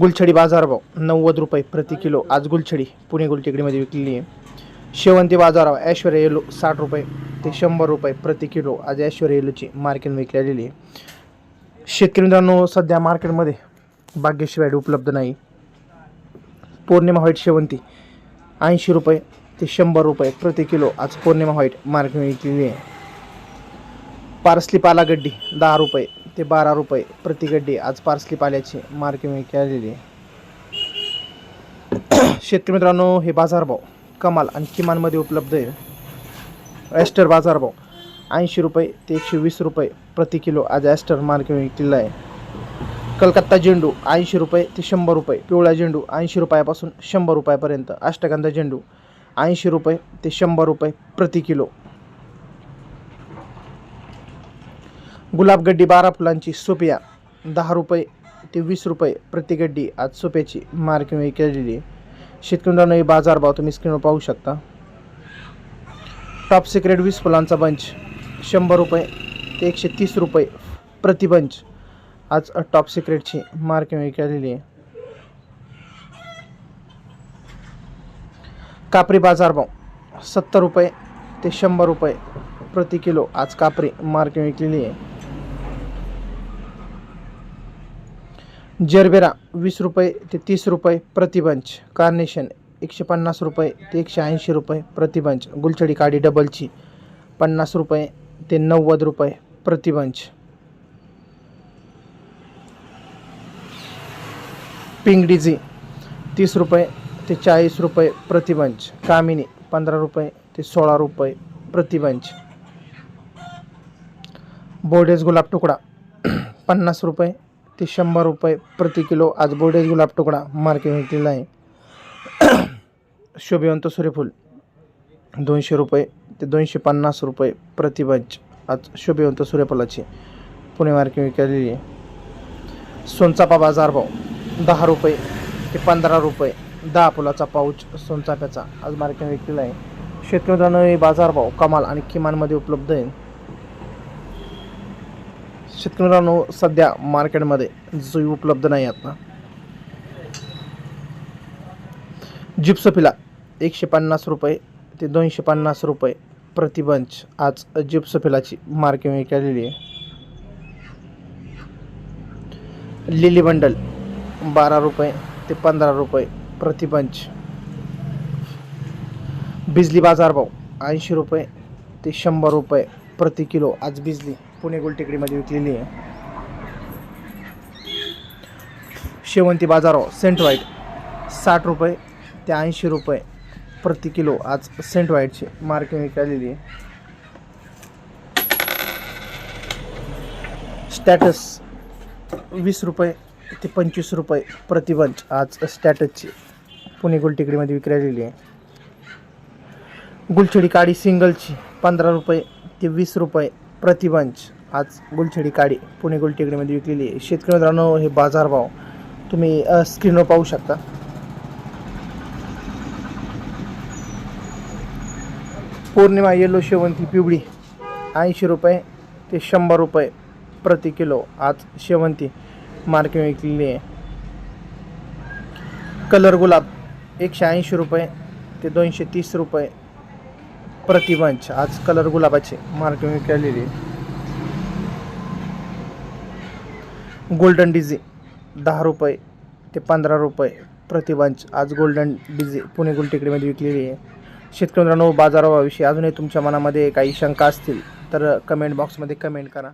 गुलछडी बाजारभाव नव्वद रुपये प्रति किलो. आज गुलछडी पुणे गुलटेकडीमध्ये विकलेली आहे. शेवंती बाजारभाव ऐश्वर्या येलो साठ रुपये ते शंभर रुपये प्रति किलो. आज ऐश्वर्या येलोची मार्केटमध्ये विकलेली आहे. शेतकरी मित्रांनो सध्या मार्केटमध्ये भाग्यशिवाय उपलब्ध नाही. पौर्णिमा व्हाईट शेवंती ऐंशी रुपये ते शंभर रुपये प्रति किलो. आज पौर्णिमा व्हाईट मार्केटमध्ये विकलेली आहे. पार्सली पालागड्डी दहा रुपये ते बारा रुपये प्रति गड्डी. आज पार्सली पाल्याची मार्केट केलेली. आहे शेतकरी मित्रांनो हे बाजारभाव कमाल आणि किमानमध्ये उपलब्ध आहे. ॲस्टर बाजारभाव ऐंशी रुपये ते एकशे वीस रुपये प्रति किलो आज ॲस्टर मार्केट विकलेला आहे. कलकत्ता झेंडू ऐंशी रुपये ते शंभर रुपये पिवळा झेंडू ऐंशी रुपयापासून शंभर रुपयापर्यंत अष्टगंधा झेंडू ऐंशी रुपये ते शंभर रुपये प्रति किलो गुलाबगड्डी बारा फुलांची सोपिया दहा रुपये ते वीस रुपये प्रति गड्डी आज सोप्याची मार्केट केलेली आहे. शेतकऱ्यांना हे बाजारभाव तुम्ही स्क्रीनवर पाहू शकता. टॉप सिक्रेट वीस फुलांचा बंच शंभर रुपये ते एकशे तीस रुपये प्रति बंच आज टॉप सिक्रेटची मार्केट केलेली आहे. कापरी बाजारभाव सत्तर रुपये ते शंभर रुपये प्रति किलो आज कापरी मार्केट विकलेली आहे. जरबेरा वीस रुपये ते तीस रुपये प्रतिबंच. कार्नेशन एकशे पन्नास रुपये ते एकशे ऐंशी रुपये प्रतिबंच. गुलछडी काडी डबलची पन्नास रुपये ते नव्वद रुपये प्रतिबंच. पिंगडीजी तीस रुपये ते चाळीस रुपये प्रतिबंच. कामिनी पंधरा रुपये ते सोळा रुपये प्रतिबंच. बोर्डेज गुलाब तुकडा पन्नास रुपये ते शंभर रुपये प्रति किलो आज बोर्डेज गुलाब तुकडा मार्केट विकलेला आहे. शोभिवंत सूर्यफूल दोनशे रुपये ते दोनशे पन्नास रुपये प्रति आज शोभिवंत सूर्यफुलाची पुणे मार्केट विकलेली आहे. सोनचापा बाजारभाव दहा रुपये ते पंधरा रुपये दहा फुलाचा पाऊच सोनचाफ्याचा आज मार्केट विकलेला आहे. शेतकरी बाजारभाव कमाल आणि किमानमध्ये उपलब्ध आहे. शेतकरी मित्रांनो सध्या मार्केटमध्ये जुई उपलब्ध नाही आहेत ना जिप्सोफिला एकशे पन्नास रुपये ते दोनशे पन्नास रुपये प्रतिबंच आज जिप्सोफिलाची मार्केट विकलेली आहे. लिली बंडल बारा रुपये ते पंधरा रुपये प्रतिबंच बिजली बाजारभाव ऐंशी रुपये ते शंभर रुपये प्रति किलो आज बिजली पुणे गोलटेकडीमध्ये विकलेली आहे. शेवंती बाजाराव सेंट व्हाईट साठ रुपये ते ऐंशी रुपये प्रति किलो आज सेंट व्हाईटची मार्केट विकलेली आहे. स्टॅटस वीस रुपये ते पंचवीस रुपये प्रतिबंच आज स्टॅटसची पुणे गोलटेकडीमध्ये विक्री आहे. गुलछडी काडी सिंगलची पंधरा रुपये ते वीस रुपये प्रतिबंच. आज गुलछडी काडी पुणे गुलटेकडीमध्ये विकलेली आहे. शेतकरी मित्रांनो हे बाजारभाव तुम्ही स्क्रीनवर पाहू शकता. पौर्णिमा येलो शेवंती पिवळी ऐंशी रुपये ते शंभर रुपये प्रति किलो आज शेवंती मार्केट विकलेली आहे. कलर गुलाब एकशे ऐंशी रुपये ते दोनशे तीस रुपये प्रति आज कलर गुलाबाचे मार्केट केलेली. गोल्डन डिझी दहा रुपये ते पंधरा रुपये प्रति आज गोल्डन डिझी पुणे गुलटेकडीमध्ये विकलेली आहे. शेतकरी मित्रांनो बाजारावाविषयी अजूनही तुमच्या मनामध्ये काही शंका असतील तर कमेंट बॉक्समध्ये कमेंट करा.